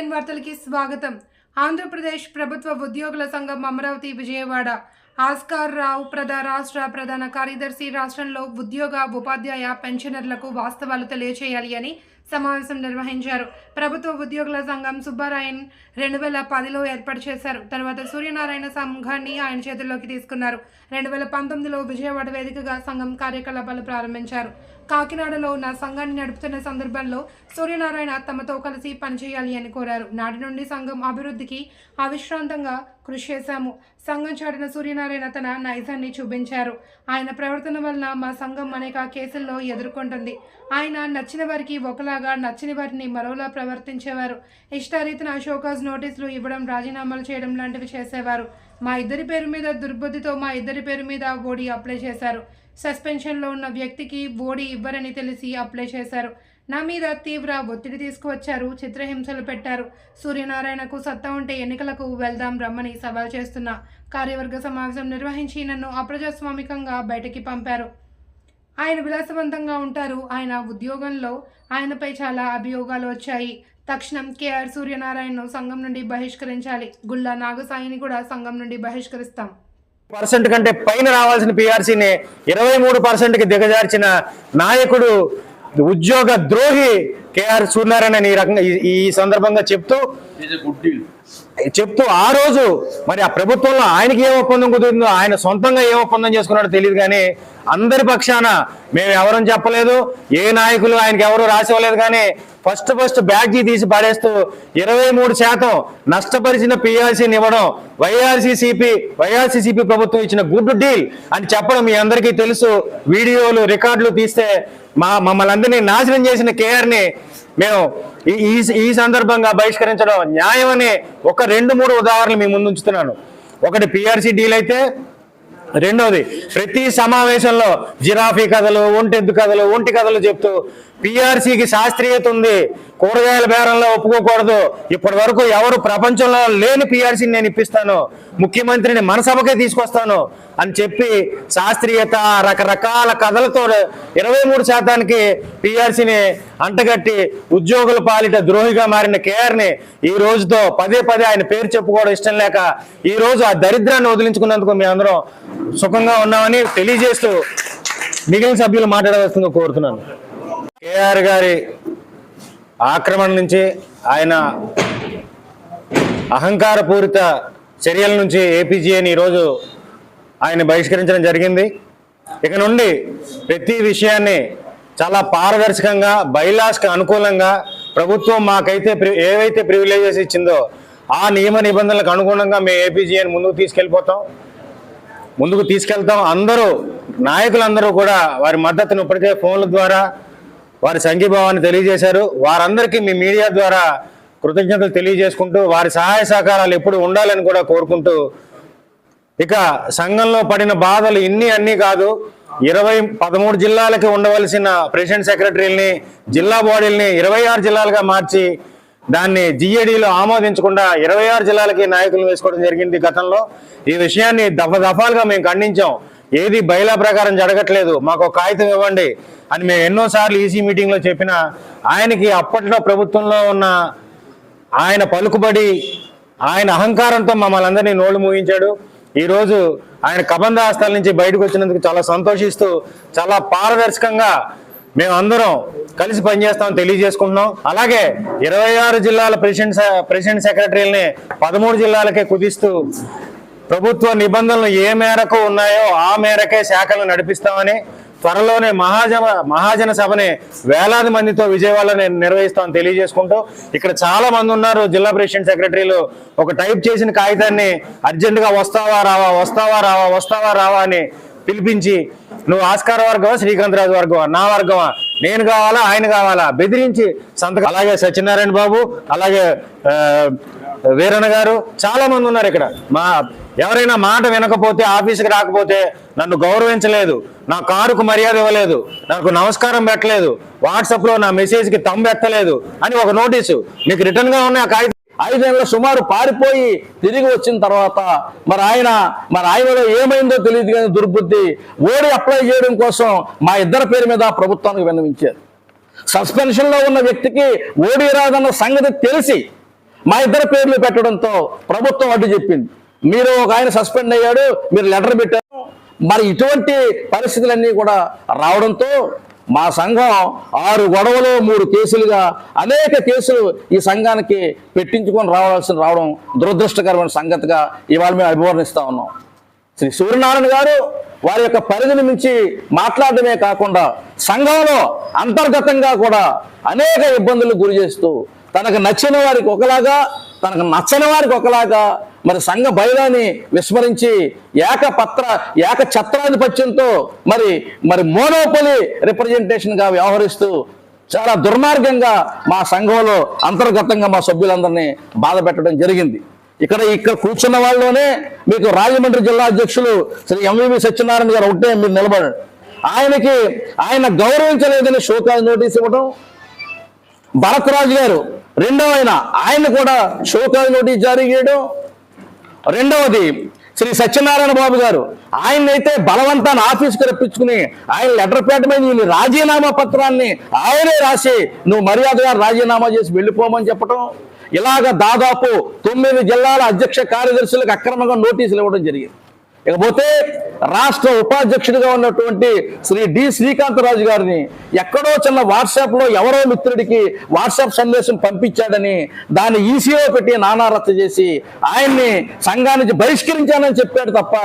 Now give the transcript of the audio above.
Ten వార్తలకి స్వాగతం. ఆంధ్రప్రదేశ్ ప్రభుత్వ ఉద్యోగుల సంఘం అమరావతి విజయవాడ. ఆస్కార్ రావు ప్రధా రాష్ట్ర ప్రధాన కార్యదర్శి రాష్ట్రంలో ఉద్యోగ ఉపాధ్యాయ పెన్షనర్లకు వాస్తవాలు తెలియచేయాలి అని సమావేశం నిర్వహించారు. ప్రభుత్వ ఉద్యోగుల సంఘం సుబ్బారాయన్ రెండు వేల పదిలో ఏర్పాటు చేశారు. తర్వాత సూర్యనారాయణ సంఘాన్ని ఆయన చేతుల్లోకి తీసుకున్నారు. రెండు వేల పంతొమ్మిదిలో విజయవాడ వేదికగా సంఘం కార్యకలాపాలు ప్రారంభించారు. కాకినాడలో ఉన్న సంఘాన్ని నడుపుతున్న సందర్భంలో సూర్యనారాయణ తమతో కలిసి పనిచేయాలి అని కోరారు. నాటి నుండి సంఘం అభివృద్ధికి అవిశ్రాంతంగా కృషి చేశాము. సంఘం చాటిన సూర్యనారాయణ తన నైజాన్ని చూపించారు. ఆయన ప్రవర్తన వలన మా సంఘం అనేక కేసుల్లో ఎదుర్కొంటుంది. ఆయన నచ్చిన వారికి ఒకలాగా నచ్చని వారిని మరోలా ప్రవర్తించేవారు. ఇష్టారీతిన అశోకాజ్ నోటీసులు ఇవ్వడం రాజీనామాలు చేయడం లాంటివి చేసేవారు. మా ఇద్దరి పేరు మీద దుర్బుద్ధితో మా ఇద్దరి పేరు మీద ఓడి అప్లై చేశారు. సస్పెన్షన్లో ఉన్న వ్యక్తికి ఓడి ఇవ్వరని తెలిసి అప్లై చేశారు. నా మీద తీవ్ర ఒత్తిడి తీసుకువచ్చారు చిత్రహింసలు పెట్టారు. సూర్యనారాయణకు సత్తా ఉంటే ఎన్నికలకు వెళ్దాం రమ్మని సవాల్ చేస్తున్న కార్యవర్గ సమావేశం నిర్వహించి నన్ను అప్రజాస్వామికంగా బయటకి పంపారు. ఆయన విలాసవంతంగా ఉంటారు. ఆయన ఉద్యోగంలో ఆయనపై చాలా అభియోగాలు వచ్చాయి. తక్షణం కేఆర్ సూర్యనారాయణను సంఘం నుండి బహిష్కరించాలి. గుళ్ళ నాగసాయిని కూడా సంఘం నుండి బహిష్కరిస్తాం. పర్సెంట్ కంటే పైన రావాల్సిన పిఆర్సీని ఇరవై మూడు పర్సెంట్కి దిగజార్చిన నాయకుడు ఉద్యోగ ద్రోహి కేఆర్ సూర్యనారాయణ ఈ రకంగా ఈ- సందర్భంగా చెప్తూ చెప్తూ ఆ రోజు మరి ఆ ప్రభుత్వంలో ఆయనకి ఏం ఒప్పందం కుదురుతుందో ఆయన సొంతంగా ఏం ఒప్పందం చేసుకున్నాడో తెలియదు కానీ అందరి పక్షాన మేము ఎవరని చెప్పలేదు ఏ నాయకులు ఆయనకి ఎవరు రాసివ్వలేదు కానీ ఫస్ట్ ఫస్ట్ బ్యాడ్జీ తీసి పాడేస్తూ ఇరవై మూడు శాతం నష్టపరిచిన పిఆర్సీని ఇవ్వడం వైఆర్సీసీపీ వైఆర్సీసీపీ ప్రభుత్వం ఇచ్చిన గుడ్ డీల్ అని చెప్పడం మీ అందరికీ తెలుసు. వీడియోలు రికార్డులు తీస్తే మా మమ్మల్ని అందరినీ నాశనం చేసిన కేఆర్ని మేము ఈ ఈ- సందర్భంగా బహిష్కరించడం న్యాయమని ఒక రెండు మూడు ఉదాహరణలు మీ ముందు ఉంచుతున్నాను. ఒకటి పిఆర్సీ డీల్ అయితే రెండోది ప్రతి సమావేశంలో జిరాఫీ కథలు ఒంటెద్దు కథలు ఒంటి కథలు చెప్తూ పిఆర్సీకి శాస్త్రీయత ఉంది. కూరగాయల బేరంలో ఒప్పుకోకూడదు. ఇప్పటి వరకు ఎవరు ప్రపంచంలో లేని పిఆర్సీని నేను ఇప్పిస్తాను. ముఖ్యమంత్రిని మన సభకే తీసుకొస్తాను అని చెప్పి శాస్త్రీయత రకరకాల కథలతో ఇరవై మూడు శాతానికి పిఆర్సీని అంటగట్టి ఉద్యోగుల పాలిట ద్రోహిగా మారిన కేఆర్ని ఈ రోజుతో పదే పదే ఆయన పేరు చెప్పుకోవడం ఇష్టం లేక ఈ రోజు ఆ దరిద్రాన్ని వదిలించుకున్నందుకు మేము అందరం సుఖంగా ఉన్నామని తెలియజేస్తూ మిగిలిన సభ్యులు మాట్లాడవలసిందిగా కోరుతున్నాను. కేఆర్ గారి ఆక్రమణ నుంచి ఆయన అహంకారపూరిత చర్యల నుంచి ఏపీజీఏని ఈరోజు ఆయన బహిష్కరించడం జరిగింది. ఇక నుండి ప్రతి విషయాన్ని చాలా పారదర్శకంగా బైలాస్కి అనుకూలంగా ప్రభుత్వం మాకైతే ఏవైతే ప్రివిలేజెస్ ఇచ్చిందో ఆ నియమ నిబంధనలకు అనుగుణంగా మేము ఏపీజీఏని ముందుకు తీసుకెళ్ళిపోతాం. ముందుకు తీసుకెళ్తాం. అందరూ నాయకులందరూ కూడా వారి మద్దతును ఇప్పటికే ఫోన్ల ద్వారా వారి సంఘీభావాన్ని తెలియజేశారు. వారందరికీ మీ మీడియా ద్వారా కృతజ్ఞతలు తెలియజేసుకుంటూ వారి సహాయ సహకారాలు ఎప్పుడు ఉండాలని కూడా కోరుకుంటూ ఇక సంఘంలో పడిన బాధలు ఇన్ని అన్నీ కాదు ఇరవై పదమూడు జిల్లాలకి ఉండవలసిన ప్రెసిడెంట్ సెక్రటరీలని జిల్లా బాడీలని ఇరవై ఆరు జిల్లాలుగా మార్చి దాన్ని జిఏడీలో ఆమోదించకుండా ఇరవై ఆరు జిల్లాలకి నాయకులు వేసుకోవడం జరిగింది గతంలో. ఈ విషయాన్ని దఫ దఫాలుగా మేము ఖండించాం. ఏది బయలా ప్రకారం జరగట్లేదు. మాకు ఒక కాగితం ఇవ్వండి అని మేము ఎన్నోసార్లు ఈసీ మీటింగ్లో చెప్పిన ఆయనకి అప్పట్లో ప్రభుత్వంలో ఉన్న ఆయన పలుకుబడి ఆయన అహంకారంతో మమ్మల్ని అందరినీ నోళ్ళు మూయించాడు. ఈరోజు ఆయన కబంధ హస్తాల నుంచి బయటకు వచ్చినందుకు చాలా సంతోషిస్తూ చాలా పారదర్శకంగా మేమందరం కలిసి పనిచేస్తామని తెలియజేసుకుంటున్నాం. అలాగే ఇరవై ఆరు జిల్లాల ప్రెసిడెంట్ ప్రెసిడెంట్ సెక్రటరీలని పదమూడు జిల్లాలకే కుదిస్తూ ప్రభుత్వ నిబంధనలు ఏ మేరకు ఉన్నాయో ఆ మేరకే శాఖలు నడిపిస్తామని త్వరలోనే మహాజన మహాజన సభని వేలాది మందితో విజయవాడలో నేను నిర్వహిస్తామని తెలియజేసుకుంటూ ఇక్కడ చాలా మంది ఉన్నారు. జిల్లా ప్రెసిడెంట్ సెక్రటరీలు ఒక టైప్ చేసిన కాగితాన్ని అర్జెంటుగా వస్తావా రావా వస్తావా రావా వస్తావా రావా అని పిలిపించి నువ్వు ఆస్కార వర్గమా శ్రీకాంత్ రాజు వర్గమా? నా వర్గమా? నేను కావాలా ఆయన కావాలా? బెదిరించి సంతకం అలాగే సత్యనారాయణ బాబు అలాగే వీరన్న గారు చాలా మంది ఉన్నారు ఇక్కడ. మా ఎవరైనా మాట వినకపోతే ఆఫీస్కి రాకపోతే నన్ను గౌరవించలేదు. నా కారుకు మర్యాద ఇవ్వలేదు. నాకు నమస్కారం పెట్టలేదు. వాట్సాప్లో నా మెసేజ్కి తమ్ము అని ఒక నోటీసు. మీకు రిటర్న్గా ఉన్నాయి ఆ కాగితం ఐదేళ్ళ సుమారు పారిపోయి తిరిగి వచ్చిన తర్వాత మరి ఆయన మరి ఆయనలో ఏమైందో తెలియదు కానీ దుర్బుద్ధి. ఓడి అప్లై చేయడం కోసం మా ఇద్దరి పేరు మీద ప్రభుత్వానికి విన్నవించారు. సస్పెన్షన్లో ఉన్న వ్యక్తికి ఓడి రాదన్న సంగతి తెలిసి మా ఇద్దరు పేర్లు పెట్టడంతో ప్రభుత్వం అడ్డు చెప్పింది. మీరు ఒక ఆయన సస్పెండ్ అయ్యాడు మీరు లెటర్ పెట్టారు. మరి ఇటువంటి పరిస్థితులన్నీ కూడా రావడంతో మా సంఘం ఆరు గొడవలు మూడు కేసులుగా అనేక కేసులు ఈ సంఘానికి పెట్టించుకొని రావాల్సిన రావడం దురదృష్టకరమైన సంగతిగా ఇవాళ మేము అభివర్ణిస్తూ ఉన్నాం. శ్రీ సూర్యనారాయణ గారు వారి యొక్క పరిధిని మించి మాట్లాడటమే కాకుండా సంఘంలో అంతర్గతంగా కూడా అనేక ఇబ్బందులు గురి చేస్తూ తనకు నచ్చిన వారికి ఒకలాగా తనకు నచ్చని వారికి ఒకలాగా మరి సంఘ బయలాన్ని విస్మరించి ఏకపత్ర ఏక ఛత్రాధిపత్యంతో మరి మరి మోనోపలి రిప్రజెంటేషన్గా వ్యవహరిస్తూ చాలా దుర్మార్గంగా మా సంఘంలో అంతర్గతంగా మా సభ్యులందరినీ బాధ పెట్టడం జరిగింది. ఇక్కడ ఇక్కడ కూర్చున్న వాళ్ళలోనే మీకు రాజమండ్రి జిల్లా అధ్యక్షులు శ్రీ ఎంవివి సత్యనారాయణ గారు ఒకటే మీరు నిలబడండి ఆయనకి ఆయన గౌరవించలేదని షోకాజ్ నోటీస్ ఇవ్వడం భరత్రాజు గారు రెండవ ఆయన ఆయన కూడా షోకాజ్ నోటీస్ జారీ చేయడం రెండవది శ్రీ సత్యనారాయణ బాబు గారు ఆయన్నైతే బలవంతాన్ని ఆఫీస్కి రప్పించుకుని ఆయన లెటర్ పేట మీద వీళ్ళు రాజీనామా పత్రాన్ని ఆయనే రాసి నువ్వు మర్యాదగా రాజీనామా చేసి వెళ్ళిపోమని చెప్పటం. ఇలాగ దాదాపు తొమ్మిది జిల్లాల అధ్యక్ష కార్యదర్శులకు అక్రమంగా నోటీసులు ఇవ్వడం జరిగింది. ఇకపోతే రాష్ట్ర ఉపాధ్యక్షుడిగా ఉన్నటువంటి శ్రీ డి శ్రీకాంతరాజు గారిని ఎక్కడో చిన్న వాట్సాప్లో ఎవరో మిత్రుడికి వాట్సాప్ సందేశం పంపించాడని దాన్ని ఈసీఓ పెట్టి నానారత్త చేసి ఆయన్ని సంఘానికి బహిష్కరించానని చెప్పాడు తప్ప